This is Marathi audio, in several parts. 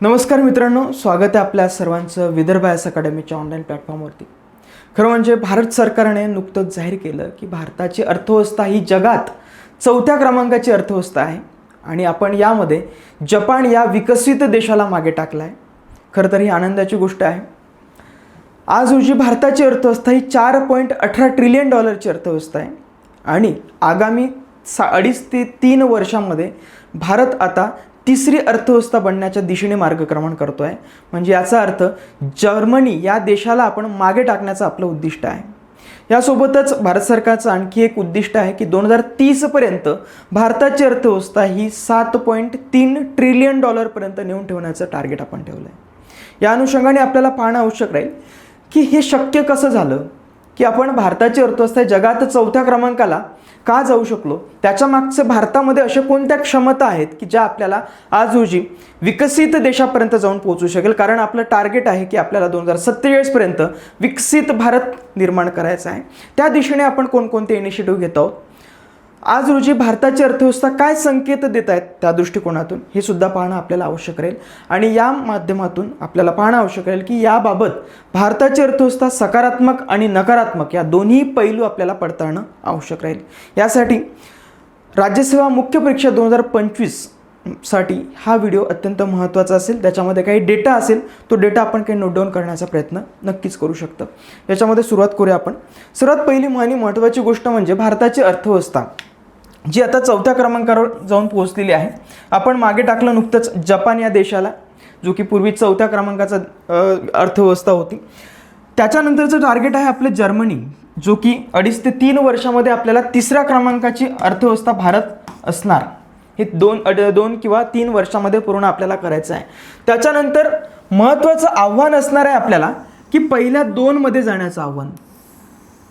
नमस्कार मित्रांनो स्वागत आहे आपल्या सर्वांचं विदर्भ एस अकॅडमीच्या ऑनलाईन प्लॅटफॉर्मवरती खरं म्हणजे भारत सरकारने नुकतंच जाहीर केलं की भारताची अर्थव्यवस्था ही जगात चौथ्या क्रमांकाची अर्थव्यवस्था आहे आणि आपण यामध्ये जपान या विकसित देशाला मागे टाकला आहे खरं तर ही आनंदाची गोष्ट आहे. आज रोजी भारताची अर्थव्यवस्था ही चार पॉईंट अठरा ट्रिलियन डॉलरची अर्थव्यवस्था आहे. आणि आगामी सा अडीच ते तीन वर्षामध्ये भारत आता तिसरी अर्थव्यवस्था बनण्याच्या दिशेने मार्गक्रमण करतो आहे म्हणजे याचा अर्थ जर्मनी या देशाला आपण मागे टाकण्याचं आपलं उद्दिष्ट आहे. यासोबतच भारत सरकारचं आणखी एक उद्दिष्ट आहे की दोन हजार तीसपर्यंत भारताची अर्थव्यवस्था ही सात पॉईंट तीन ट्रिलियन डॉलरपर्यंत नेऊन ठेवण्याचं टार्गेट आपण ठेवलं आहे या अनुषंगाने आपल्याला पाहणं आवश्यक राहील की हे शक्य कसं झालं? की आपण भारताची अर्थव्यवस्था जगात चौथ्या क्रमांकाला का जाऊ शकलो? त्याच्या मागचे भारतामध्ये अशा कोणत्या क्षमता आहेत की ज्या आपल्याला आज रोजी विकसित देशापर्यंत जाऊन पोहोचू शकेल? कारण आपलं टार्गेट आहे की आपल्याला दोन हजार सत्तेचाळीसपर्यंत विकसित भारत निर्माण करायचा आहे. त्या दिशेने आपण कोणकोणते इनिशिएटिव्ह घेत आहोत? आज रोजी भारताची अर्थव्यवस्था काय संकेत देत आहेत त्या दृष्टिकोनातून हे सुद्धा पाहणं आपल्याला आवश्यक राहील. आणि या माध्यमातून आपल्याला पाहणं आवश्यक राहील की याबाबत भारताची अर्थव्यवस्था सकारात्मक आणि नकारात्मक या दोन्ही पैलू आपल्याला पडताळणं आवश्यक राहील. यासाठी राज्यसेवा मुख्य परीक्षा दोन हजार पंचवीससाठी हा व्हिडिओ अत्यंत महत्त्वाचा असेल. त्याच्यामध्ये काही डेटा असेल तो डेटा आपण काही नोट डाऊन करण्याचा प्रयत्न नक्कीच करू शकतो. याच्यामध्ये सुरुवात करूया आपण. सर्वात पहिली आणि महत्त्वाची गोष्ट म्हणजे भारताची अर्थव्यवस्था. जी आता चौथ्या क्रमांकावर जाऊन पोहोचलेली आहे. आपण मागे टाकलं नुकतंच जपान या देशाला जो की पूर्वी चौथ्या क्रमांकाचा अर्थव्यवस्था होती. त्याच्यानंतरचं टार्गेट आहे आपलं जर्मनी जो की अडीच ते तीन वर्षामध्ये आपल्याला तिसऱ्या क्रमांकाची अर्थव्यवस्था भारत असणार. हे दोन अड दोन किंवा तीन वर्षामध्ये पूर्ण आपल्याला करायचं आहे. त्याच्यानंतर महत्त्वाचं आव्हान असणार आहे आपल्याला की पहिल्या दोनमध्ये जाण्याचं आव्हान.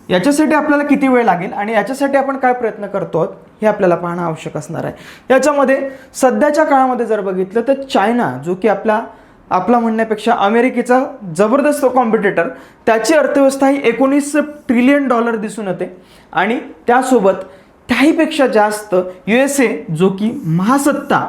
याच्यासाठी आपल्याला किती वेळ लागेल आणि याच्यासाठी आपण काय प्रयत्न करतो आहोत हे आपल्याला पाहणं आवश्यक असणार आहे. याच्यामध्ये सध्याच्या काळामध्ये जर बघितलं तर चायना जो की आपला आपला म्हणण्यापेक्षा अमेरिकेचा जबरदस्त कॉम्पिटिटर त्याची अर्थव्यवस्था ही एकोणीस ट्रिलियन डॉलर दिसून येते. आणि त्यासोबत त्याहीपेक्षा जास्त यू एस ए जो की महासत्ता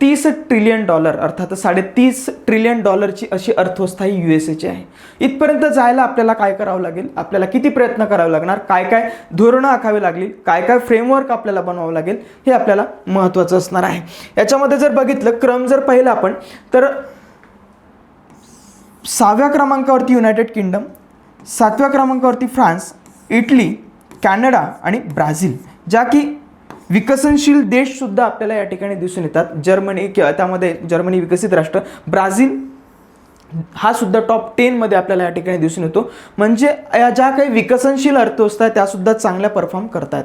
तीस ट्रिलियन डॉलर अर्थात साडेतीस ट्रिलियन डॉलरची अशी अर्थव्यवस्था ही यू एस एची आहे. इथपर्यंत जायला आपल्याला काय करावं लागेल? आपल्याला किती प्रयत्न करावे लागणार? काय काय धोरणं आखावी लागली? काय काय फ्रेमवर्क आपल्याला बनवावं लागेल? हे आपल्याला महत्त्वाचं असणार आहे. याच्यामध्ये जर बघितलं क्रम जर पाहिलं आपण तर सहाव्या क्रमांकावरती युनायटेड किंगडम सातव्या क्रमांकावरती फ्रान्स इटली कॅनडा आणि ब्राझील ज्या की विकसनशील देशसुद्धा आपल्याला या ठिकाणी दिसून येतात. जर्मनी किंवा त्यामध्ये जर्मनी विकसित राष्ट्र. ब्राझील हा सुद्धा टॉप टेनमध्ये आपल्याला या ठिकाणी दिसून येतो. म्हणजे या ज्या काही विकसनशील अर्थव्यवस्था आहेत त्यासुद्धा चांगल्या परफॉर्म करतायत.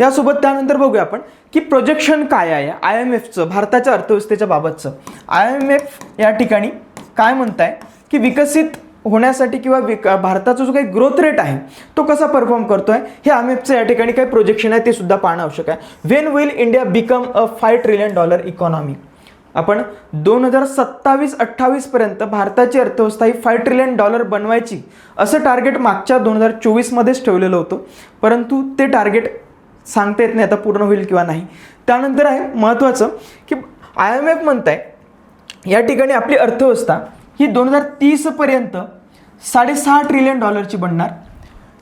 यासोबत त्यानंतर बघूया आपण की प्रोजेक्शन काय आहे? आय एम एफचं भारताच्या अर्थव्यवस्थेच्या बाबतचं. आय एम एफ या ठिकाणी काय म्हणताय? की विकसित होण्यासाठी किंवा विक भारताचा जो काही ग्रोथ रेट आहे तो कसा परफॉर्म करतोय हे आय या ठिकाणी काही प्रोजेक्शन आहे ते सुद्धा पाहणं आवश्यक आहे. When will India become a five trillion dollar economy आपण दोन हजार सत्तावीस अठ्ठावीसपर्यंत भारताची अर्थव्यवस्था ही फाय ट्रिलियन डॉलर बनवायची असं टार्गेट मागच्या दोन हजार चोवीसमध्येच ठेवलेलं होतं. परंतु ते टार्गेट सांगता येत नाही आता पूर्ण होईल किंवा नाही. त्यानंतर आहे महत्त्वाचं की आय एम एफ म्हणत आहे या ठिकाणी आपली अर्थव्यवस्था ही दोन हजार तीसपर्यंत साडेसहा ट्रिलियन डॉलरची बनणार.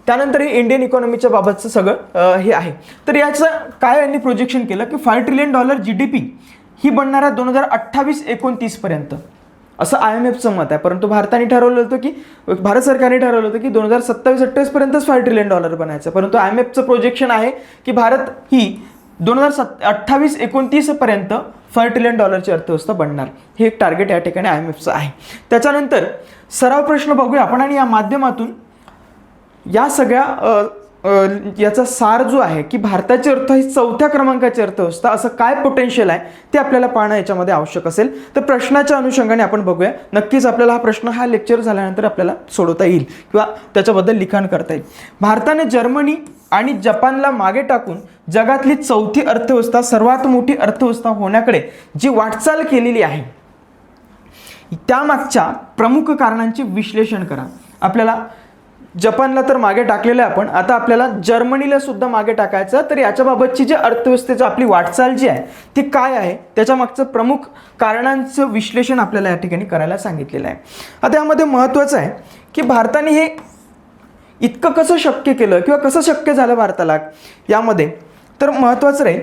त्यानंतर हे इंडियन इकॉनॉमीच्या बाबतचं सगळं हे आहे. तर याचं काय यांनी प्रोजेक्शन केलं की five trillion dollar G D P ही बनणार आहे दोन हजार अठ्ठावीस एकोणतीसपर्यंत असं आय एम एफचं मत आहे. परंतु भारताने ठरवलं होतं की भारत सरकारने ठरवलं होतं की दोन हजार सत्तावीस अठ्ठावीसपर्यंतच फाय ट्रिलियन डॉलर बनायचं परंतु आय एम एफचं प्रोजेक्शन आहे की भारत ही दोन हजार सत् अठ्ठावीस एकोणतीसपर्यंत फाय ट्रिलियन डॉलरची अर्थव्यवस्था बनणार. हे एक टार्गेट या ठिकाणी आय एम एफचं आहे. त्याच्यानंतर सराव प्रश्न बघूया. आपण आणि या माध्यमातून या सगळ्या याचा सार जो आहे की भारताची अर्थ ही चौथ्या क्रमांकाची अर्थव्यवस्था असं काय पोटेन्शियल आहे ते आपल्याला पाहणं याच्यामध्ये आवश्यक असेल. तर प्रश्नाच्या अनुषंगाने आपण बघूया. नक्कीच आपल्याला हा प्रश्न हा लेक्चर झाल्यानंतर आपल्याला सोडवता येईल किंवा त्याच्याबद्दल लिखाण करता येईल. भारताने जर्मनी आणि जपानला मागे टाकून जगातली चौथी अर्थव्यवस्था सर्वात मोठी अर्थव्यवस्था होण्याकडे जी वाटचाल केलेली आहे त्यामागच्या प्रमुख कारणांचे विश्लेषण करा. आपल्याला जपानला तर मागे टाकलेलं आहे आपण. आता आपल्याला जर्मनीला सुद्धा मागे टाकायचं. तर याच्याबाबतची जी अर्थव्यवस्थेची आपली वाटचाल जी आहे ती काय आहे? त्याच्या मागचं प्रमुख कारणांचं विश्लेषण आपल्याला या ठिकाणी करायला सांगितलेलं आहे. आता यामध्ये महत्त्वाचं आहे की भारताने हे इतकं कसं शक्य केलं किंवा कसं शक्य झालं भारताला? यामध्ये तर महत्त्वाचं राहील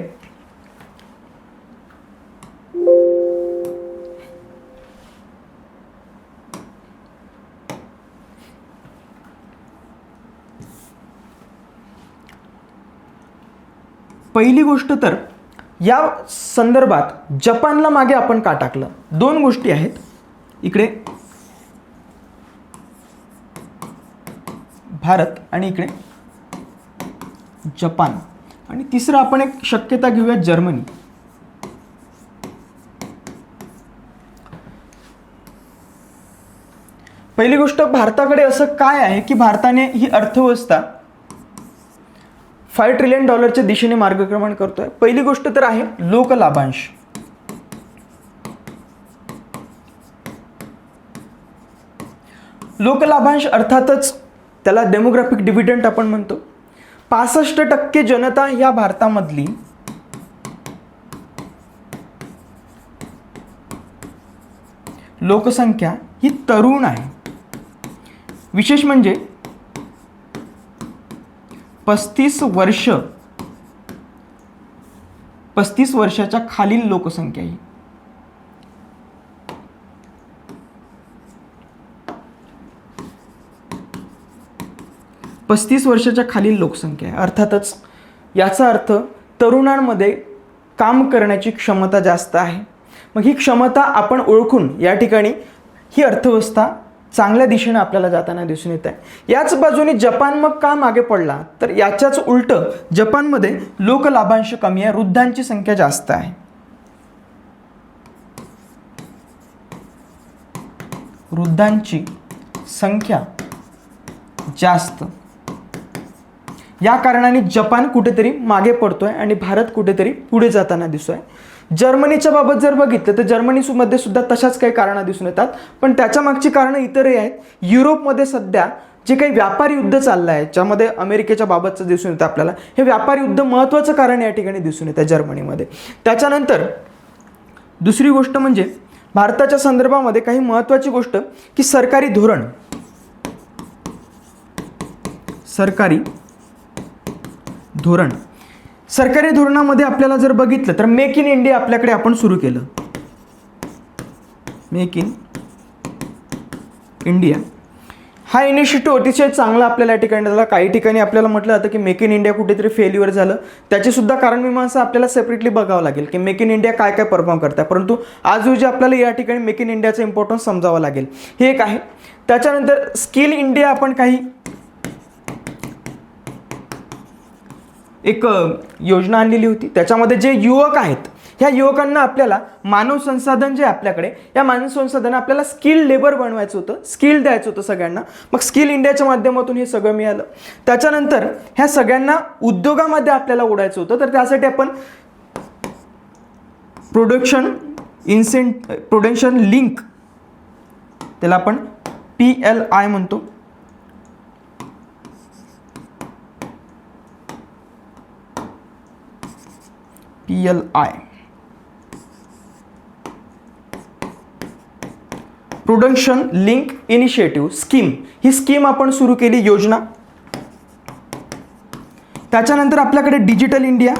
पहिली गोष्ट तर या संदर्भात जपानला मागे आपण का टाकलं? दोन गोष्टी आहेत. इकडे भारत आणि इकडे जपान. आणि तिसरं आपण एक शक्यता घेऊया जर्मनी. पहिली गोष्ट भारताकडे असं काय आहे की भारताने ही अर्थव्यवस्था फाय ट्रिलियन डॉलरच्या दिशेने मार्गक्रमण करतोय. पहिली गोष्ट तर आहे लोक लाभांश. लोक लाभांश अर्थातच त्याला डेमोग्राफिक डिव्हिडंट आपण म्हणतो. पासष्ट टक्के जनता या भारतामधली. लोकसंख्या ही तरुण आहे. विशेष म्हणजे पस्तीस वर्ष पस्तीस वर्षाच्या खालील लोकसंख्या ही. पस्तीस वर्षाच्या खालील लोकसंख्या आहे. अर्थातच याचा अर्थ तरुणांमध्ये काम करण्याची क्षमता जास्त आहे. मग ही क्षमता आपण ओळखून या ठिकाणी ही अर्थव्यवस्था चांगल्या दिशेने आपल्याला जाताना दिसून येत आहे याच बाजूने जपान मग का मागे पडला? तर याच्याच उलटं जपानमध्ये लोक लाभांश कमी आहे वृद्धांची संख्या जास्त आहे. वृद्धांची संख्या जास्त. या कारणाने जपान कुठेतरी मागे पडतोय आणि भारत कुठेतरी पुढे जाताना दिसतोय. जर्मनीच्या बाबत जर बघितलं तर जर्मनीमध्ये सुद्धा तशाच काही कारणं दिसून येतात. पण त्याच्या मागची कारणं इतरही आहेत. युरोपमध्ये सध्या जे काही व्यापारी युद्ध चाललं आहे ज्यामध्ये अमेरिकेच्या बाबतचं दिसून येतं आपल्याला हे व्यापारी युद्ध महत्त्वाचं कारण या ठिकाणी दिसून येतं जर्मनीमध्ये. त्याच्यानंतर दुसरी गोष्ट म्हणजे भारताच्या संदर्भामध्ये काही महत्त्वाची गोष्ट की सरकारी धोरण सरकारी धोरण सरकारी धोरणामध्ये आपल्याला जर बघितलं तर मेक इन इंडिया आपल्याकडे आपण सुरू केलं. मेक इन इंडिया हा इनिशिएटिव्ह अतिशय चांगला आपल्याला या ठिकाणी झाला. काही ठिकाणी आपल्याला म्हटलं जातं की मेक इन इंडिया कुठेतरी फेल्युअर झालं. त्याचीसुद्धा कारण मीमांसा आपल्याला सेपरेटली बघावं लागेल की मेक इन इंडिया काय काय परफॉर्म करतात परंतु आज रोजी आपल्याला या ठिकाणी मेक इन इंडियाचं इम्पॉर्टन्स समजावं लागेल. हे एक आहे. त्याच्यानंतर स्किल इंडिया आपण काही एक योजना आणलेली होती. त्याच्यामध्ये जे युवक आहेत ह्या युवकांना आपल्याला मानव संसाधन जे आपल्याकडे या मानव संसाधन आपल्याला स्किल लेबर बनवायचं होतं स्किल द्यायचं होतं सगळ्यांना. मग स्किल इंडियाच्या माध्यमातून हे सगळं मिळालं. त्याच्यानंतर ह्या सगळ्यांना उद्योगामध्ये आपल्याला ओढायचं होतं. तर त्यासाठी आपण प्रोडक्शन इन्सेंट प्रोडक्शन लिंक त्याला आपण पी एल आय म्हणतो. P L I production link initiative scheme he scheme आपण सुरू केली योजना. त्याच्यानंतर आपल्याकडे डिजिटल इंडिया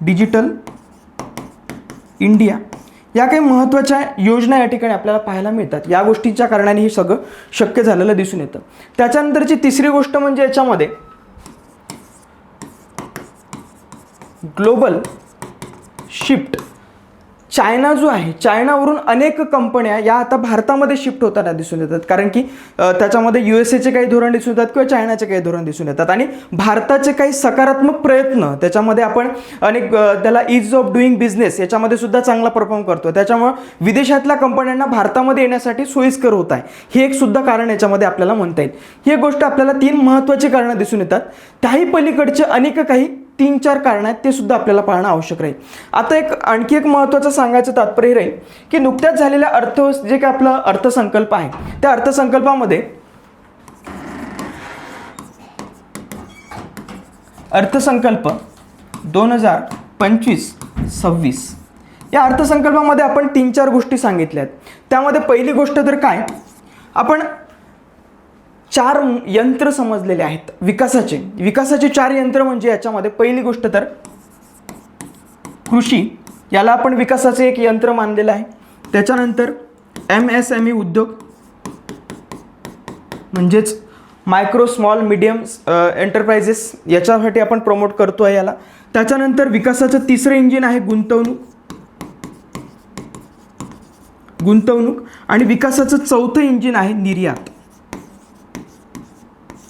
डिजिटल इंडिया या काही महत्त्वाच्या योजना या ठिकाणी आपल्याला पाहायला मिळतात. या गोष्टीच्या कारणाने हे सगळं शक्य झालेलं दिसून येतं. त्याच्यानंतरची तिसरी गोष्ट म्हणजे याच्यामध्ये ग्लोबल शिफ्ट. चायना जो आहे चायनावरून अनेक कंपन्या या आता भारतामध्ये शिफ्ट होताना दिसून येतात. कारण की त्याच्यामध्ये यू एस एचे काही धोरण दिसून येतात किंवा चायनाचे काही धोरण दिसून येतात. आणि भारताचे काही सकारात्मक प्रयत्न त्याच्यामध्ये आपण अनेक त्याला इज ऑफ डुईंग बिझनेस याच्यामध्ये सुद्धा चांगला परफॉर्म करतो त्याच्यामुळं विदेशातल्या कंपन्यांना भारतामध्ये येण्यासाठी सोयीस्कर होत आहे. हे एक सुद्धा कारण याच्यामध्ये आपल्याला म्हणता येईल. ही गोष्ट आपल्याला तीन महत्त्वाची कारणं दिसून येतात. त्याही पलीकडचे अनेक काही तीन चार कारणं आहेत ते सुद्धा आपल्याला पाहणं आवश्यक राहील. आता एक आणखी एक महत्त्वाचं सांगायचं तात्पर्य राहील की नुकत्याच झालेल्या अर्थ जे काय आपलं अर्थसंकल्प आहे त्या अर्थसंकल्पामध्ये अर्थसंकल्प दोन हजार पंचवीस सव्वीस या अर्थसंकल्पामध्ये आपण तीन चार गोष्टी सांगितल्या आहेत त्यामध्ये पहिली गोष्ट तर काय? आपण चार यंत्र समजलेले आहेत विकासाचे. विकासाचे चार यंत्र म्हणजे याच्यामध्ये पहिली गोष्ट तर कृषी. याला आपण विकासाचे एक यंत्र मानलेलं आहे. त्याच्यानंतर एम एस एम ई उद्योग. म्हणजेच मायक्रो स्मॉल मिडियम एंटरप्राइजेस याच्यासाठी आपण प्रमोट करतो आहे याला. त्याच्यानंतर विकासाचं तिसरं इंजिन आहे गुंतवणूक. गुंतवणूक. आणि विकासाचं चौथं इंजिन आहे निर्यात.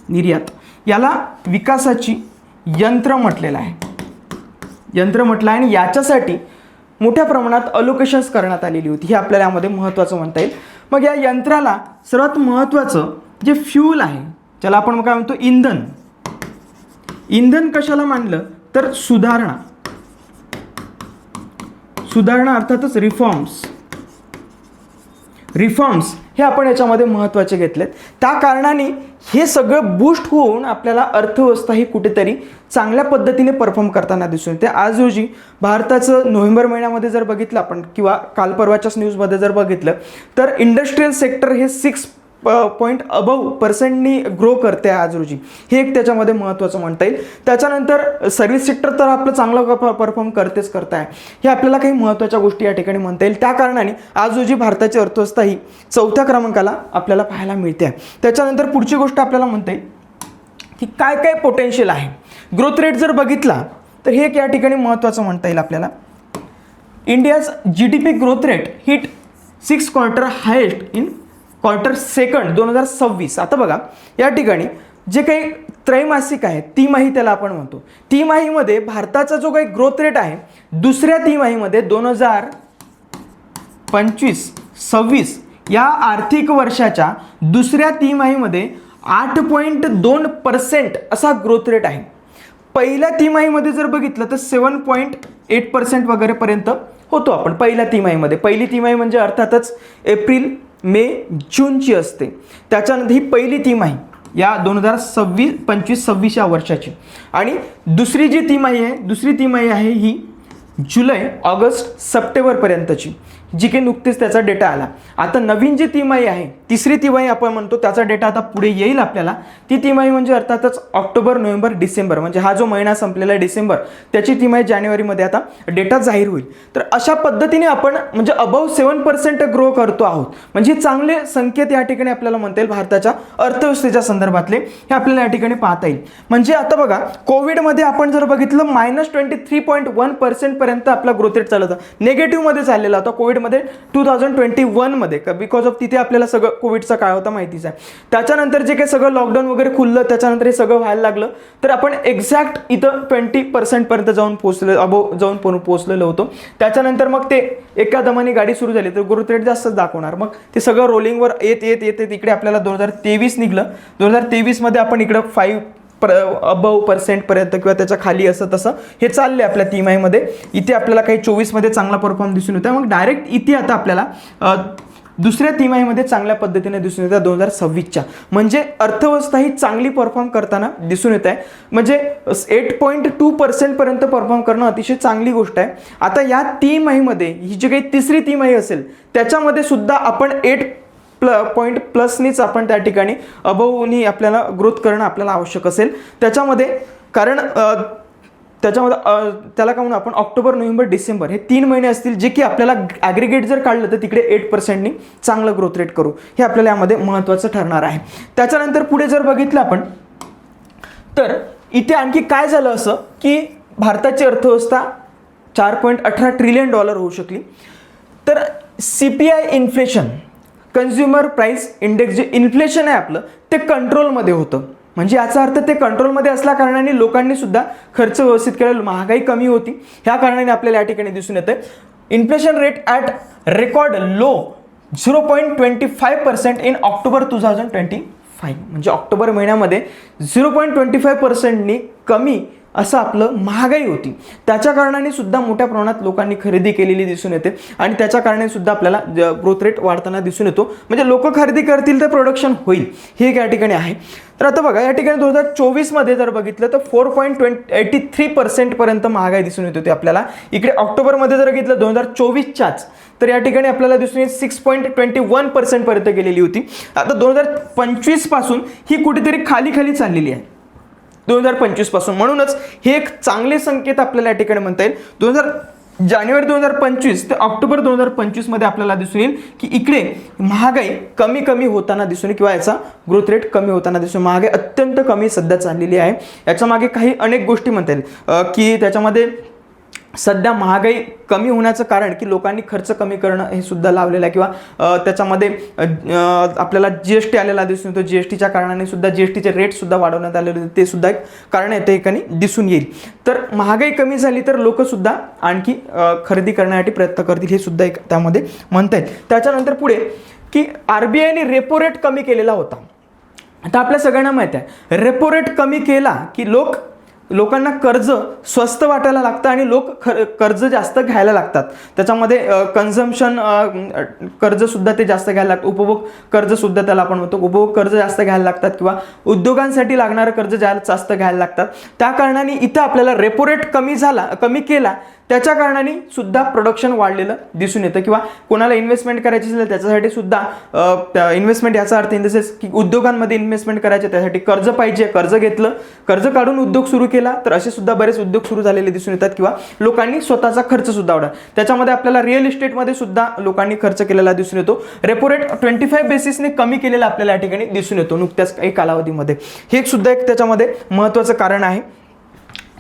निर्यात. याला विकासाची यंत्र म्हटलेलं आहे. यंत्र म्हटलं आहे आणि याच्यासाठी मोठ्या प्रमाणात अलोकेशन्स करण्यात आलेली होती. हे आपल्याला यामध्ये महत्त्वाचं म्हणता येईल. मग या यंत्राला सर्वात महत्त्वाचं जे फ्यूल आहे ज्याला आपण काय म्हणतो इंधन. इंधन कशाला मानलं? तर सुधारणा. सुधारणा अर्थातच रिफॉर्म्स रिफॉर्म्स हे आपण याच्यामध्ये महत्त्वाचे घेतलेत. त्या कारणाने हे सगळं बूस्ट होऊन आपल्याला अर्थव्यवस्था ही कुठेतरी चांगल्या पद्धतीने परफॉर्म करताना दिसून येते. आज रोजी भारताचं नोव्हेंबर महिन्यामध्ये जर बघितलं आपण किंवा काल परवाच्याच न्यूजमध्ये जर बघितलं तर इंडस्ट्रीयल सेक्टर हे सिक्स प पॉईंट अबव पर्सेंटनी ग्रो करते आहे आज रोजी. हे एक त्याच्यामध्ये महत्त्वाचं म्हणता येईल. त्याच्यानंतर सर्व्हिस सेक्टर तर आपलं चांगलं परफॉर्म करतेच करत आहे हे आपल्याला काही महत्त्वाच्या गोष्टी या ठिकाणी म्हणता येईल. त्या कारणाने आज रोजी भारताची अर्थव्यवस्था ही चौथ्या क्रमांकाला आपल्याला पाहायला मिळते. आहे त्याच्यानंतर पुढची गोष्ट आपल्याला म्हणता येईल की काय काय पोटेन्शियल आहे? ग्रोथ रेट जर बघितला तर हे एक या ठिकाणी महत्त्वाचं म्हणता येईल आपल्याला. India's G D P growth rate hit six quarter highest in quarter second दोन हजार सव्वीस. आता बघा या ठिकाणी जे काही त्रैमासिक आहे तिमाही त्याला आपण म्हणतो. तिमाहीमध्ये भारताचा जो काही ग्रोथ रेट आहे दुसऱ्या तिमाहीमध्ये दोन हजार पंचवीस सव्वीस या आर्थिक वर्षाच्या दुसऱ्या तिमाहीमध्ये आठ पॉईंट दोन पर्सेंट असा ग्रोथ रेट आहे. पहिल्या तिमाहीमध्ये जर बघितलं तर सेवन पॉईंट एट पर्सेंट वगैरेपर्यंत होतो आपण पहिल्या तिमाहीमध्ये. पहिली तिमाही म्हणजे अर्थातच एप्रिल मे जूनची असते. त्याच्यानंतर ही पहिली तिमाही या दोन हजार सव्वीस पंचवीस सव्वीस या वर्षाची. आणि दुसरी जी तिमाही आहे दुसरी तिमाही आहे ही जुलै ऑगस्ट सप्टेंबरपर्यंतची जी काही नुकतीच त्याचा डेटा आला. आता नवीन जी तिमाही आहे तिसरी तिमाही आपण म्हणतो त्याचा डेटा आता पुढे येईल आपल्याला. ती तिमाही म्हणजे अर्थातच ऑक्टोबर नोव्हेंबर डिसेंबर. म्हणजे हा जो महिना संपलेला आहे डिसेंबर त्याची तिमाही जानेवारीमध्ये आता डेटा जाहीर होईल. तर अशा पद्धतीने आपण म्हणजे अबाव सेवन पर्सेंट ग्रो करतो आहोत. म्हणजे चांगले संकेत या ठिकाणी आपल्याला म्हणता येईल भारताच्या अर्थव्यवस्थेच्या संदर्भातले हे आपल्याला या ठिकाणी पाहता येईल. म्हणजे आता बघा कोविडमध्ये आपण जर बघितलं minus twenty three point one पर्सेंटपर्यंत आपला ग्रोथ रेट चालत होता. निगेटिव्हमध्ये चाललेला होता कोविडमध्ये टू थाउजंड ट्वेंटी वनमध्ये बिकॉज ऑफ तिथे आपल्याला सगळं कोविडचा काय होता माहितीच आहे. त्याच्यानंतर जे काही सगळं लॉकडाऊन वगैरे खुललं त्याच्यानंतर हे सगळं व्हायला लागलं तर आपण एक्झॅक्ट इथं ट्वेंटी पर्सेंटपर्यंत जाऊन पोहोचले अबो जाऊन पोहोच पोहोचलेलो होतो. त्याच्यानंतर मग ते एका दमाने गाडी सुरू झाली तर ग्रोथ रेट जास्तच दाखवणार. मग ते सगळं रोलिंगवर येत येत येत येत इकडे आपल्याला दोन हजार तेवीस निघलं. दोन हजार तेवीसमध्ये आपण इकडं फाईव्ह प्र अबव पर्सेंटपर्यंत किंवा त्याच्याखाली असं तसं हे चाललं आहे आपल्या तिमाहीमध्ये. इथे आपल्याला काही चोवीसमध्ये चांगला परफॉर्म दिसून येतो मग डायरेक्ट इथे आता आपल्याला दुसऱ्या तिमाहीमध्ये चांगल्या पद्धतीने दिसून येतात दोन हजार सव्वीसच्या. म्हणजे अर्थव्यवस्था ही चांगली परफॉर्म करताना दिसून येत आहे म्हणजे एट पॉईंट टू पर्सेंटपर्यंत परफॉर्म करणं अतिशय चांगली गोष्ट आहे. आता या तिमाहीमध्ये ही जी काही तिसरी तिमाही असेल त्याच्यामध्ये सुद्धा आपण एट प्ल पॉईंट प्लसनीच आपण त्या ठिकाणी अबवनी आपल्याला ग्रोथ करणं आपल्याला आवश्यक असेल. त्याच्यामध्ये कारण त्याच्यामध्ये त्याला काय म्हणू आपण ऑक्टोबर नोव्हेंबर डिसेंबर हे तीन महिने असतील जे की आपल्याला ॲग्रिगेट जर काढलं तर तिकडे एट पर्सेंटनी चांगलं ग्रोथ रेट करू. हे आपल्याला यामध्ये महत्त्वाचं ठरणार आहे. त्याच्यानंतर पुढे जर बघितलं आपण तर इथे आणखी काय झालं असं की भारताची अर्थव्यवस्था चार पॉईंट अठरा ट्रिलियन डॉलर होऊ शकली. तर C P I inflation consumer price index जे इन्फ्लेशन आहे आपलं ते कंट्रोलमध्ये होतं. म्हणजे याचा अर्थ ते कंट्रोलमध्ये असल्या कारणाने लोकांनी सुद्धा खर्च व्यवस्थित केला महागाई कमी होती. ह्या कारणाने आपल्याला या ठिकाणी दिसून येतं inflation rate at record low zero point twenty five percent in October two thousand twenty five म्हणजे ऑक्टोबर महिन्यामध्ये झिरो पॉईंट ट्वेंटी फाय पर्सेंटनी कमी असं आपलं महागाई होती. त्याच्या कारणाने सुद्धा मोठ्या प्रमाणात लोकांनी खरेदी केलेली दिसून येते आणि त्याच्या कारणाने सुद्धा आपल्याला ग्रोथ रेट वाढताना दिसून येतो. म्हणजे लोक खरेदी करतील तर प्रोडक्शन होईल. हे एक या ठिकाणी आहे. तर आता बघा या ठिकाणी दोन हजार चोवीसमध्ये जर बघितलं तर four point twenty eighty three पर्सेंटपर्यंत महागाई दिसून येत होती आपल्याला. इकडे ऑक्टोबरमध्ये जर घेतलं दोन हजार चोवीसच्याच तर या ठिकाणी आपल्याला दिसून येईल सिक्स पॉईंट ट्वेंटी वन पर्सेंटपर्यंत गेलेली होती. आता दोन हजार पंचवीसपासून ही कुठेतरी खाली खाली चाललेली आहे. दोन हजार पंचवीसपासून. म्हणूनच हे एक चांगले संकेत आपल्याला या ठिकाणी म्हणता येईल. दोन हजार जानेवारी दोन हजार पंचवीस ते ऑक्टोबर दोन हजार पंचवीसमध्ये आपल्याला दिसून येईल की इकडे महागाई कमी कमी होताना दिसून येईल किंवा याचा ग्रोथ रेट कमी होताना दिसून महागाई अत्यंत कमी सध्या चाललेली आहे. याच्या मागे काही अनेक गोष्टी म्हणता येईल. की त्याच्यामध्ये सध्या महागाई कमी होण्याचं कारण की लोकांनी खर्च कमी करणं हे सुद्धा लावलेलं आहे. किंवा त्याच्यामध्ये आपल्याला जी एस टी आलेला दिसून येतो. जी एस टीच्या कारणाने सुद्धा जी एस टीचे रेट सुद्धा वाढवण्यात आलेले होते ते सुद्धा एक कारण आहे. त्या ठिकाणी दिसून येईल. तर महागाई कमी झाली तर लोक सुद्धा आणखी खरेदी करण्यासाठी प्रयत्न करतील. हे सुद्धा एक त्यामध्ये म्हणता येईल. त्याच्यानंतर पुढे की आर बी आयने रेपो रेट कमी केलेला होता. आता आपल्या सगळ्यांना माहीत आहे. रेपो रेट कमी केला की लोक लोकांना कर्ज स्वस्त वाटायला लागतं आणि लोक खर कर्ज जास्त घ्यायला लागतात. त्याच्यामध्ये कन्झम्शन कर्जसुद्धा ते जास्त घ्यायला लागतं. उपभोग कर्जसुद्धा त्याला आपण म्हणतो. उपभोग कर्ज जास्त घ्यायला लागतात किंवा उद्योगांसाठी लागणारं कर्ज जास्त घ्यायला लागतात. त्या कारणाने इथं आपल्याला रेपो रेट कमी झाला कमी केला त्याच्या कारणाने सुद्धा प्रोडक्शन वाढलेलं दिसून येतं. किंवा कोणाला इन्व्हेस्टमेंट करायची असेल तर त्याच्यासाठी सुद्धा इन्व्हेस्टमेंट याचा अर्थ इन द सेन्स की उद्योगांमध्ये इन्व्हेस्टमेंट करायचे त्यासाठी कर्ज पाहिजे कर्ज घेतलं. कर्ज काढून उद्योग सुरू केला तर असे सुद्धा बरेच उद्योग सुरू झालेले दिसून येतात. किंवा लोकांनी स्वतःचा खर्च सुद्धा वाढला त्याच्यामध्ये आपल्याला रिअल इस्टेटमध्ये सुद्धा लोकांनी खर्च केलेला दिसून येतो. रेपो रेट ट्वेंटी फाईव्ह बेसिसने कमी केलेला आपल्याला या ठिकाणी दिसून येतो नुकत्याच काही कालावधीमध्ये. हे सुद्धा एक त्याच्यामध्ये महत्त्वाचं कारण आहे.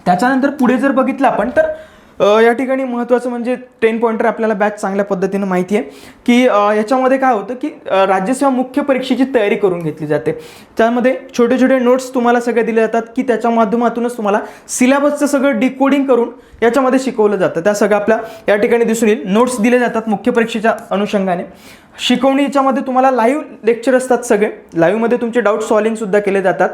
त्याच्यानंतर पुढे जर बघितलं आपण तर या ठिकाणी महत्त्वाचं म्हणजे टेन पॉईंटर आपल्याला बॅच चांगल्या पद्धतीनं माहिती आहे. की याच्यामध्ये काय होतं की राज्यसेवा मुख्य परीक्षेची तयारी करून घेतली जाते. त्यामध्ये छोटे छोटे नोट्स तुम्हाला सगळे दिले जातात की त्याच्या माध्यमातूनच तुम्हाला सिलेबसचं सगळं डिकोडिंग करून याच्यामध्ये शिकवलं जातं. त्या सगळं आपल्या या ठिकाणी दिसून येईल. नोट्स दिले जातात मुख्य परीक्षेच्या अनुषंगाने. शिकवणी याच्यामध्ये तुम्हाला लाईव्ह लेक्चर असतात सगळे. लाईव्हमध्ये तुमचे डाऊट सॉल्विंग सुद्धा केले जातात.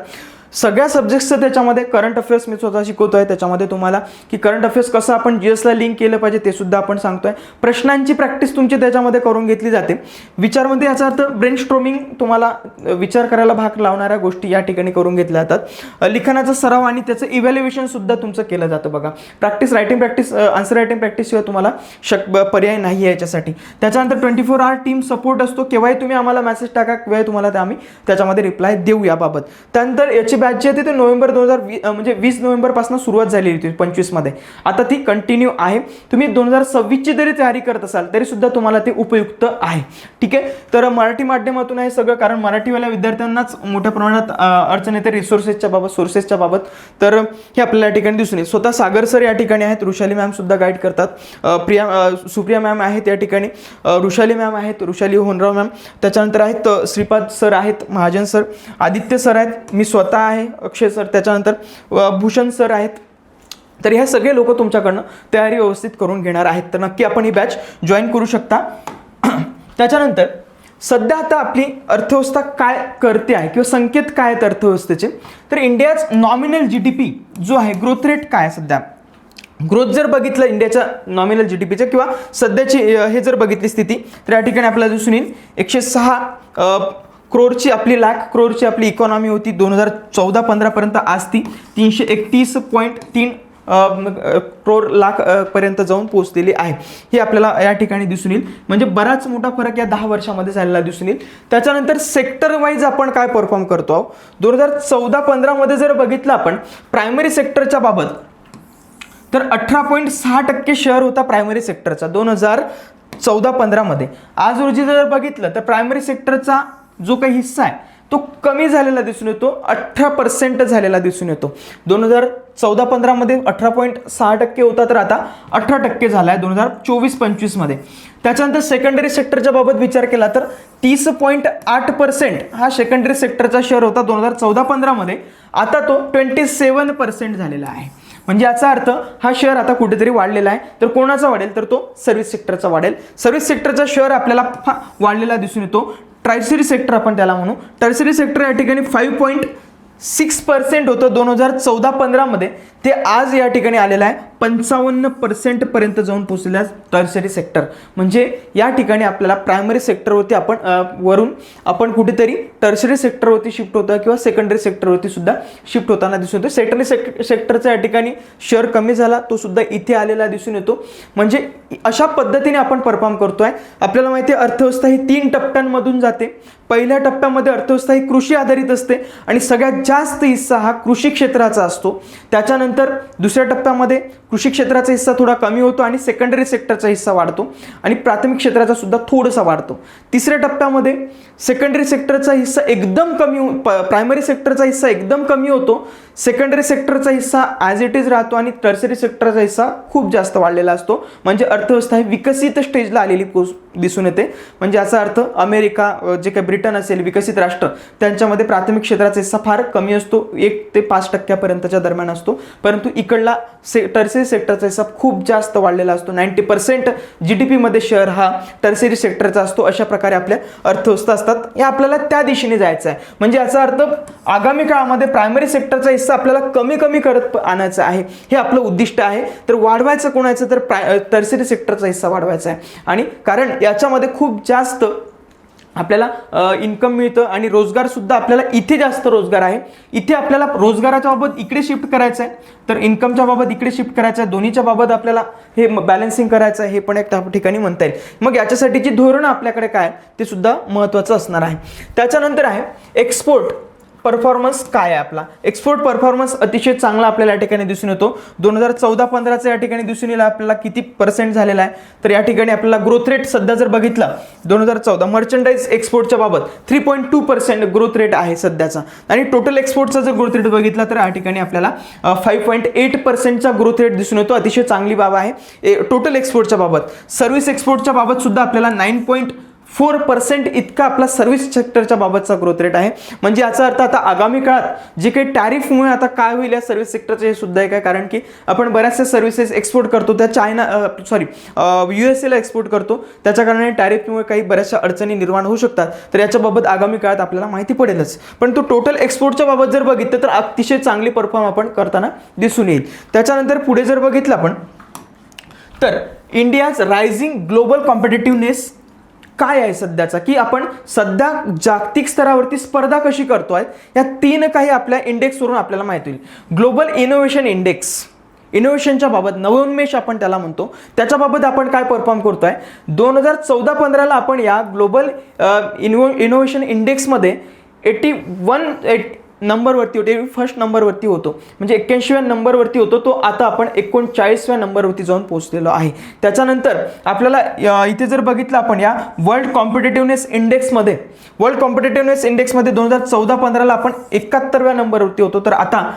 सगळ्या सब्जेक्ट्सचं त्याच्यामध्ये करंट अफेअर्स मी स्वतः शिकवतो आहे त्याच्यामध्ये तुम्हाला की करंट अफेअर्स कसं आपण जी एसला लिंक केलं पाहिजे ते सुद्धा आपण आहे प्रश्नांची प्रॅक्टिस तुमची त्याच्यामध्ये करून घेतली जाते. विचारमध्ये याचा अर्थ ब्रेन स्ट्रोमिंग तुम्हाला विचार करायला भाग लावणाऱ्या गोष्टी या ठिकाणी करून घेतल्या जातात. लिखाणाचा सराव आणि त्याचं इव्हॅल्युएशन सुद्धा तुमचं केलं जातं बघा. Practice writing practice answer writing practice शिवाय तुम्हाला शक पर्याय नाही आहे याच्यासाठी. त्याच्यानंतर twenty four hour team support असतो. केव्हाही तुम्ही आम्हाला मेसेज टाका केव्हाही तुम्हाला ते आम्ही त्याच्यामध्ये रिप्लाय देऊ याबाबत त्यानंतर याची बॅच जी होती ती नोव्हेंबर दोन हजार वी म्हणजे वीस नोव्हेंबरपासून सुरुवात झालेली होती पंचवीसमध्ये. आता ती कंटिन्यू आहे. तुम्ही दोन हजार सव्वीसची जरी तयारी करत असाल तरीसुद्धा तुम्हाला ते उपयुक्त आहे. ठीक आहे? तर मराठी माध्यमातून आहे सगळं कारण मराठीवाल्या विद्यार्थ्यांनाच मोठ्या प्रमाणात अडचण येते रिसोर्सेसच्या बाबत सोर्सेसच्या बाबत. तर हे आपल्याला या ठिकाणी दिसून येईल. स्वतः सागर सर या ठिकाणी आहेत. ऋषाली मॅमसुद्धा गाईड करतात. प्रिया सुप्रिया मॅम आहेत या ठिकाणी. ऋषाली मॅम आहेत ऋषाली होनराव मॅम. त्याच्यानंतर आहेत श्रीपाद सर आहेत महाजन सर. आदित्य सर आहेत. मी स्वतः आहे अक्षय सर. त्याच्यानंतर भूषण सर आहेत. तर ह्या सगळे लोक तुमच्याकडनं तयारी व्यवस्थित करून घेणार आहेत. तर नक्की आपण ही बॅच जॉईन करू शकता. त्याच्यानंतर सध्या आता आपली अर्थव्यवस्था काय करते आहे किंवा संकेत काय आहेत अर्थव्यवस्थेचे? तर इंडियाच नॉमिनल जी डी पी जो आहे ग्रोथ रेट काय आहे सध्या? ग्रोथ जर बघितलं इंडियाच्या नॉमिनल जी डी पीच्या किंवा सध्याची हे जर बघितली स्थिती तर या ठिकाणी आपल्याला दिसून येईल. एकशे सहा क्रोरची आपली लाख क्रोरची आपली इकॉनॉमी होती दोन हजार चौदा पंधरापर्यंत आज ती तीनशे एकतीस पॉईंट तीन क्रोर लाख पर्यंत जाऊन पोहोचलेली आहे. हे आपल्याला या ठिकाणी दिसून येईल. म्हणजे बराच मोठा फरक या दहा वर्षामध्ये झालेला दिसून येईल. त्याच्यानंतर सेक्टर वाईज आपण काय परफॉर्म करतो आहोत? दोन हजार चौदा पंधरामध्ये जर बघितलं आपण प्रायमरी सेक्टरच्या बाबत तर अठरा पॉईंट सहा टक्के शेअर होता प्रायमरी सेक्टरचा दोन हजार चौदा पंधरामध्ये आज रोजी जर बघितलं तर प्रायमरी सेक्टरचा जो काही हिस्सा आहे तो कमी झालेला दिसून येतो अठरा पर्सेंट झालेला दिसून येतो. दोन हजार चौदा पंधरामध्ये अठरा पॉईंट सहा टक्के होता तर आता अठरा टक्के झाला आहे दोन हजार चोवीस पंचवीसमध्ये. त्याच्यानंतर सेकंडरी सेक्टरच्या बाबत विचार केला तर तीस पॉईंट आठ पर्सेंट हा सेकंडरी सेक्टरचा शेअर होता दोन हजार चौदा पंधरामध्ये. आता तो ट्वेंटी सेवन पर्सेंट झालेला आहे. म्हणजे याचा अर्थ हा शेअर आता कुठेतरी वाढलेला आहे. तर कोणाचा वाढेल? तर तो सर्व्हिस सेक्टरचा वाढेल. सर्व्हिस सेक्टरचा शेअर आपल्याला वाढलेला दिसून येतो. ट्रायसरी सेक्टर आपण त्याला म्हणू टर्सरी सेक्टर या ठिकाणी फाईव्ह पॉईंट सिक्स पर्सेंट होतं दोन हजार चौदा पंधरामध्ये ते आज या ठिकाणी आलेलं आहे. पंचावन्न पर्सेंटपर्यंत जाऊन पोचलेलं आहे टर्सरी सेक्टर म्हणजे या ठिकाणी आपल्याला प्रायमरी सेक्टरवरती आपण वरून आपण कुठेतरी टर्सरी सेक्टरवरती शिफ्ट होतं किंवा सेकंडरी सेक्टरवरती सुद्धा शिफ्ट होताना दिसून येतो. सेकंडरी सेक सेक्टरचा या ठिकाणी शेअर कमी झाला तो सुद्धा इथे आलेला दिसून येतो. म्हणजे अशा पद्धतीने आपण परफॉर्म करतो आहे आपल्याला माहिती आहे अर्थव्यवस्था ही तीन टप्प्यांमधून जाते. पहिल्या टप्प्यामध्ये अर्थव्यवस्था ही कृषी आधारित असते आणि सगळ्यात जास्त हिस्सा हा कृषी क्षेत्राचा असतो. त्याच्यानंतर दुसऱ्या टप्प्यामध्ये कृषी क्षेत्राचा हिस्सा थोडा कमी होतो आणि सेकंडरी सेक्टरचा हिस्सा वाढतो आणि प्राथमिक क्षेत्राचा सुद्धा थोडासा वाढतो. तिसऱ्या टप्प्यामध्ये सेकंडरी सेक्टरचा हिस्सा एकदम कमी हो, प- प्रायमरी सेक्टरचा हिस्सा एकदम कमी होतो. सेकंडरी सेक्टरचा हिस्सा ॲज इट इज राहतो आणि टर्सरी सेक्टरचा हिस्सा खूप जास्त वाढलेला असतो. म्हणजे अर्थव्यवस्था ही विकसित स्टेजला आलेली पोच दिसून येते. म्हणजे याचा अर्थ अमेरिका जे काही ब्रिटन असेल विकसित राष्ट्र त्यांच्यामध्ये प्राथमिक क्षेत्राचा हिस्सा फार कमी कमी असतो एक ते पाच टक्क्यापर्यंतच्या दरम्यान असतो. परंतु इकडला से टर्सरी सेक्टरचा हिस्सा खूप जास्त वाढलेला असतो. नाईन्टी पर्सेंट जी डी पीमध्ये शहर हा टर्सरी सेक्टरचा असतो अशा प्रकारे आपल्या अर्थव्यवस्था असतात. हे आपल्याला त्या दिशेने जायचं आहे. म्हणजे याचा अर्थ आगामी काळामध्ये प्रायमरी सेक्टरचा हिस्सा आपल्याला कमी कमी करत आणायचा आहे. हे आपलं उद्दिष्ट आहे. तर वाढवायचं कोणाचं तर प्राय टर्सरी सेक्टरचा हिस्सा वाढवायचा आहे. आणि कारण याच्यामध्ये खूप जास्त आपल्याला इन्कम मिळतं आणि रोजगार सुद्धा आपल्याला इथे जास्त रोजगार आहे. इथे आपल्याला रोजगाराच्या बाबत इकडे शिफ्ट करायचं आहे तर इन्कमच्या बाबत इकडे शिफ्ट करायचं आहे दोन्हीच्या बाबत आपल्याला हे बॅलन्सिंग करायचं आहे हे पण एक त्या ठिकाणी म्हणता येईल. मग याच्यासाठीची धोरणं आपल्याकडे काय? ते सुद्धा महत्त्वाचं असणार आहे. त्याच्यानंतर आहे एक्सपोर्ट परफॉर्मन्स काय आहे आपला? एक्सपोर्ट परफॉर्मन्स अतिशय चांगला आपल्याला या ठिकाणी दिसून येतो. दोन हजार चौदा पंधराचा या ठिकाणी दिसून येईल आपल्याला किती पर्सेंट झालेला आहे. तर या ठिकाणी आपल्याला ग्रोथ रेट सध्या जर बघितला दोन हजार चौदा मर्चंडाईज एक्सपोर्टच्या बाबत three point two percent growth rate आहे सध्याचा. आणि टोटल एक्सपोर्टचा जर ग्रोथ रेट बघितला तर या ठिकाणी आपल्याला फाईव्ह पॉईंट एट पर्सेंटचा ग्रोथ रेट दिसून येतो. अतिशय चांगली बाब आहे. टोटल एक्सपोर्टच्या बाबत. सर्व्हिस एक्सपोर्टच्या बाबत सुद्धा आपल्याला नाईन पॉईंट फोर पर्सेंट इतका आपला सर्व्हिस सेक्टरच्या बाबतचा ग्रोथ रेट आहे. म्हणजे याचा अर्थ आता आगामी काळात जे काही टॅरिफमुळे आता काय होईल या सर्व्हिस सेक्टरचं हे सुद्धा एक आहे. कारण की आपण बऱ्याचशा सर्व्हिसेस एक्सपोर्ट करतो. त्या चायना सॉरी यू एस एला एक्सपोर्ट करतो. त्याच्या कारणाने टॅरिफमुळे काही बऱ्याचशा अडचणी निर्माण होऊ शकतात. तर याच्याबाबत आगामी काळात आपल्याला माहिती पडेलच. पण तो टोटल एक्सपोर्टच्या बाबत जर बघितलं तर अतिशय चांगली परफॉर्म आपण करताना दिसून येईल. त्याच्यानंतर पुढे जर बघितलं आपण तर इंडियाज रायझिंग ग्लोबल कॉम्पिटेटिव्हनेस काय आहे सध्याचा? की आपण सध्या जागतिक स्तरावरती स्पर्धा कशी करतो आहे या तीन काही आपल्या इंडेक्सवरून आपल्याला माहिती होईल. ग्लोबल इनोव्हेशन इंडेक्स इनोव्हेशनच्या बाबत नवोन्मेष आपण त्याला म्हणतो. त्याच्याबाबत आपण काय परफॉर्म करतो आहे दोन हजार चौदा पंधराला आपण या ग्लोबल इनो इनोव्हेशन इंडेक्समध्ये एटी वन एट नंबरवरती होते. फर्स्ट नंबरवरती होतो. म्हणजे एक्क्याऐंशीव्या नंबरवरती होतो. तो आता आपण एकोणचाळीसव्या नंबरवरती जाऊन पोहोचलेलो आहे. त्याच्यानंतर आपल्याला इथे जर बघितलं आपण या वर्ल्ड कॉम्पिटेटिव्हनेस इंडेक्समध्ये वर्ल्ड कॉम्पिटेटिव्हनेस इंडेक्समध्ये दोन हजार चौदा पंधराला आपण एकाहत्तरव्या नंबरवरती होतो. तर आता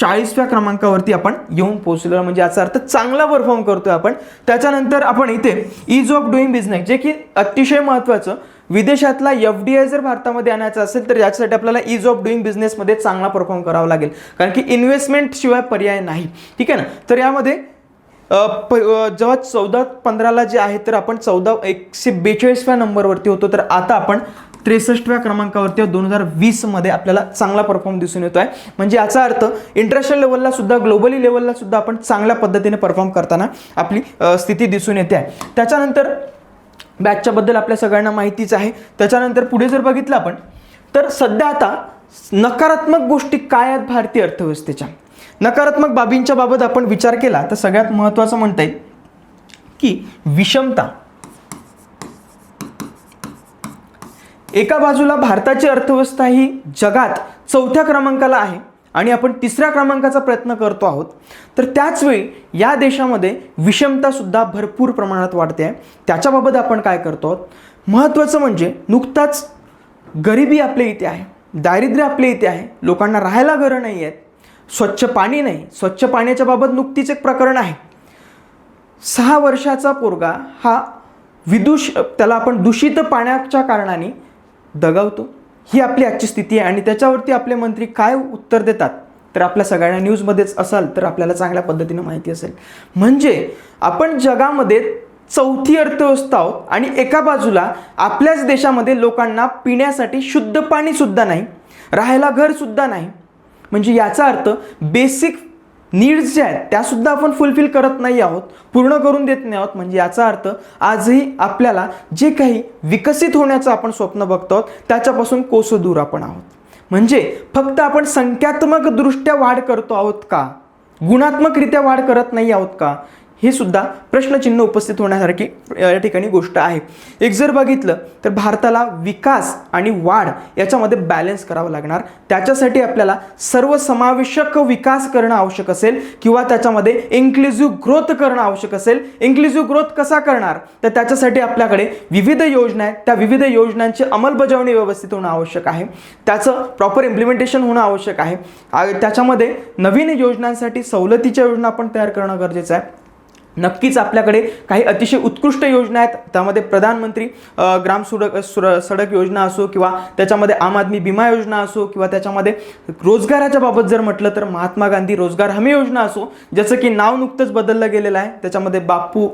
चाळीसव्या क्रमांकावरती आपण येऊन पोहोचलो म्हणजे याचा अर्थ चांगला परफॉर्म करतोय आपण. त्याच्यानंतर आपण इथे इज ऑफ डुईंग बिझनेस जे की अतिशय महत्त्वाचं विदेशातला एफ डी आय जर भारतामध्ये आणायचा असेल तर याच्यासाठी आपल्याला इज ऑफ डुईंग बिझनेसमध्ये चांगला परफॉर्म करावा लागेल. कारण की इन्व्हेस्टमेंट शिवाय पर्याय नाही. ठीक आहे ना? तर यामध्ये प जेव्हा चौदा पंधराला जे आहे तर आपण चौदा एकशे बेचाळीसव्या नंबरवरती होतो. तर आता आपण त्रेसष्टव्या क्रमांकावरती दोन हजार वीसमध्ये आपल्याला चांगला परफॉर्म दिसून येतो आहे म्हणजे याचा अर्थ इंटरनॅशनल लेवलला सुद्धा ग्लोबली लेवलला सुद्धा आपण चांगल्या पद्धतीने परफॉर्म करताना आपली स्थिती दिसून येते. आहे त्याच्यानंतर बॅचच्याबद्दल आपल्या सगळ्यांना माहितीच आहे. त्याच्यानंतर पुढे जर बघितलं आपण तर सध्या आता नकारात्मक गोष्टी काय आहेत भारतीय अर्थव्यवस्थेच्या? नकारात्मक बाबींच्या बाबत आपण विचार केला तर सगळ्यात महत्त्वाचं म्हणता येईल की विषमता. एका बाजूला भारताची अर्थव्यवस्था ही जगात चौथ्या क्रमांकाला आहे. आणि आपण तिसऱ्या क्रमांकाचा प्रयत्न करतो आहोत. तर त्याचवेळी या देशामध्ये विषमतासुद्धा भरपूर प्रमाणात वाढते आहे. त्याच्याबाबत आपण काय करतो आहोत? महत्त्वाचं म्हणजे नुकताच गरिबी आपल्या इथे आहे. दारिद्र्य आपल्या इथे आहे. लोकांना राहायला घरं नाही आहेत. स्वच्छ पाणी नाही. स्वच्छ पाण्याच्या बाबत नुकतीच एक प्रकरण आहे. सहा वर्षाचा पोरगा हा विदूष त्याला आपण दूषित पाण्याच्या कारणाने दगावतो. ही आपली आजची स्थिती आहे आणि त्याच्यावरती आपले मंत्री काय उत्तर देतात? तर आपल्या सगळ्यांना न्यूजमध्येच असाल तर आपल्याला चांगल्या पद्धतीने माहिती असेल. म्हणजे आपण जगामध्ये चौथी अर्थव्यवस्था आहोत आणि एका बाजूला आपल्याच देशामध्ये लोकांना पिण्यासाठी शुद्ध पाणीसुद्धा नाही राहायला घरसुद्धा नाही. म्हणजे याचा अर्थ बेसिक नीड्स ज्या आहेत त्यासुद्धा आपण फुलफिल करत नाही आहोत पूर्ण करून देत नाही आहोत. म्हणजे याचा अर्थ आजही आपल्याला जे काही विकसित होण्याचं आपण स्वप्न बघतो आहोत त्याच्यापासून कोस दूर आपण आहोत. म्हणजे फक्त आपण संख्यात्मकदृष्ट्या वाढ करतो आहोत का? गुणात्मकरित्या वाढ करत नाही आहोत का? हे सुद्धा प्रश्नचिन्ह उपस्थित होण्यासारखी या ठिकाणी गोष्ट आहे. एक जर बघितलं तर भारताला विकास आणि वाढ याच्यामध्ये बॅलन्स करावं लागणार. त्याच्यासाठी आपल्याला सर्वसमावेशक विकास करणं आवश्यक असेल किंवा त्याच्यामध्ये इन्क्लुझिव्ह ग्रोथ करणं आवश्यक असेल. इन्क्लुझिव्ह ग्रोथ कसा करणार? तर त्याच्यासाठी आपल्याकडे विविध योजना आहेत. त्या विविध योजनांची अंमलबजावणी व्यवस्थित होणं आवश्यक आहे. त्याचं प्रॉपर इम्प्लिमेंटेशन होणं आवश्यक आहे. त्याच्यामध्ये नवीन योजनांसाठी सवलतीच्या योजना आपण तयार करणं गरजेचं आहे. नक्कीच आपल्याकडे काही अतिशय उत्कृष्ट योजना आहेत. त्यामध्ये प्रधानमंत्री ग्राम सुडक सुर सडक योजना असो किंवा त्याच्यामध्ये आम आदमी विमा योजना असो किंवा त्याच्यामध्ये रोजगाराच्या बाबत जर म्हटलं तर महात्मा गांधी रोजगार हमी योजना असो ज्याचं की नाव नुकतंच बदललं गेलेलं आहे. त्याच्यामध्ये बापू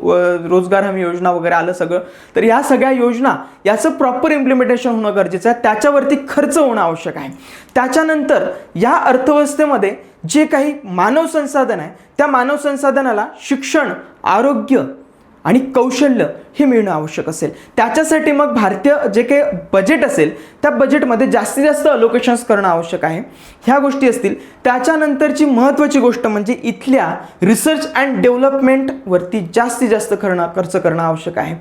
रोजगार हमी योजना वगैरे आलं सगळं. तर या सगळ्या योजना याचं प्रॉपर इम्प्लिमेंटेशन होणं गरजेचं आहे. त्याच्यावरती खर्च होणं आवश्यक आहे. त्याच्यानंतर या अर्थव्यवस्थेमध्ये जे काही मानव संसाधन आहे त्या मानव संसाधनाला शिक्षण आरोग्य आणि कौशल्य हे मिळणं आवश्यक असेल. त्याच्यासाठी मग भारतीय जे काही बजेट असेल त्या बजेटमध्ये जास्तीत जास्त अलोकेशन्स करणं आवश्यक आहे. ह्या गोष्टी असतील. त्याच्यानंतरची महत्त्वाची गोष्ट म्हणजे इथल्या रिसर्च अँड डेव्हलपमेंटवरती जास्तीत जास्त करणं खर्च करणं आवश्यक आहे.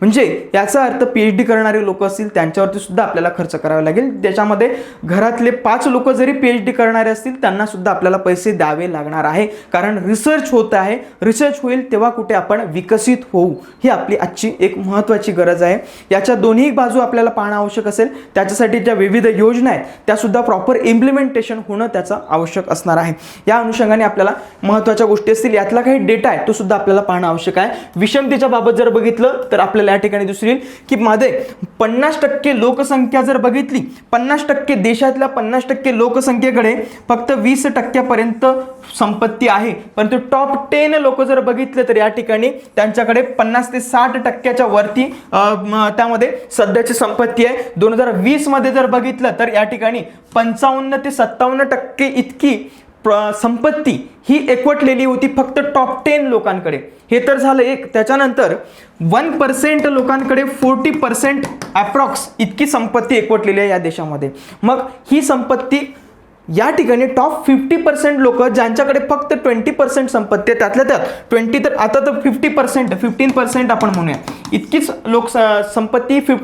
म्हणजे याचा अर्थ पी एच डी करणारे लोक असतील त्यांच्यावरती सुद्धा आपल्याला खर्च करावा लागेल. त्याच्यामध्ये घरातले पाच लोक जरी पी एच डी करणारे असतील त्यांना सुद्धा आपल्याला पैसे द्यावे लागणार आहे. कारण रिसर्च होत आहे. रिसर्च होईल तेव्हा कुठे आपण विकसित होऊ ही आपली आजची एक महत्त्वाची गरज आहे. याच्या दोन्ही बाजू आपल्याला पाहणं आवश्यक असेल. त्याच्यासाठी ज्या विविध योजना आहेत त्यासुद्धा प्रॉपर इम्प्लिमेंटेशन होणं त्याचं आवश्यक असणार आहे. या अनुषंगाने आपल्याला महत्त्वाच्या गोष्टी असतील यातला काही डेटा आहे तो सुद्धा आपल्याला पाहणं आवश्यक आहे. विषमतेच्या बाबत जर बघितलं तर आपल्याला या ठिकाणी दिसून येईल की मध्ये पन्नास टक्के लोकसंख्या जर बघितली पन्नास टक्के देशातल्या पन्नास टक्के लोकसंख्येकडे फक्त वीस टक्क्यापर्यंत संपत्ती आहे. परंतु टॉप टेन लोक जर बघितले तर या ठिकाणी त्यांच्याकडे पन्नास ते साठ टक्क्याच्या वरती त्यामध्ये सध्याची संपत्ती आहे. दोन हजार वीसमध्ये जर बघितलं तर या ठिकाणी पंचावन्न ते सत्तावन्न टक्के इतकी संपत्ती ही एकवटलेली होती फक्त टॉप टेन लोकांकडे. हे तर झालं एक. त्याच्यानंतर वन पर्सेंट लोकांकडे फोर्टी पर्सेंट ॲप्रॉक्स इतकी संपत्ती एकवटलेली आहे या देशामध्ये. मग ही संपत्ती या ठिकाणी टॉप फिफ्टी पर्सेंट लोक ज्यांच्याकडे फक्त ट्वेंटी पर्सेंट संपत्ती आहे त्यातल्या त्यात ट्वेंटी तर आता तर फिफ्टी पर्सेंट फिफ्टीन पर्सेंट आपण म्हणूया. इतकीच लोक संपत्ती फिफ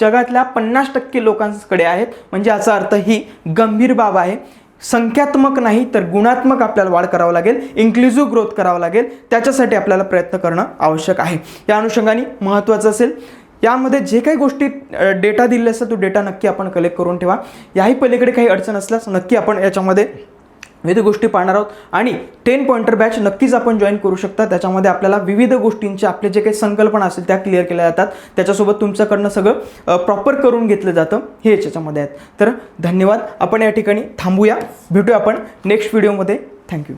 जगातल्या पन्नास टक्के लोकांकडे आहेत. म्हणजे याचा अर्थ ही गंभीर बाब आहे. संख्यात्मक नाही तर गुणात्मक आपल्याला वाढ करावं लागेल इन्क्लुझिव्ह ग्रोथ करावं लागेल. त्याच्यासाठी आपल्याला प्रयत्न करणं आवश्यक आहे. या अनुषंगाने महत्त्वाचं असेल यामध्ये जे काही गोष्टी डेटा दिलेला असतात तो डेटा नक्की आपण कलेक्ट करून ठेवा. याही पलीकडे काही अडचण असल्यास नक्की आपण याच्यामध्ये विविध गोष्टी पाहणार आहोत. आणि टेन पॉईंटर बॅच नक्कीच आपण जॉईन करू शकता. त्याच्यामध्ये आपल्याला विविध गोष्टींचे आपले जे काही संकल्पना असेल त्या क्लिअर केल्या जातात. त्याच्यासोबत तुमच्याकडनं सगळं प्रॉपर करून घेतलं जातं. हे याच्यामध्ये आहेत. तर धन्यवाद. आपण या ठिकाणी थांबूया. भेटूया आपण नेक्स्ट व्हिडिओमध्ये थँक्यू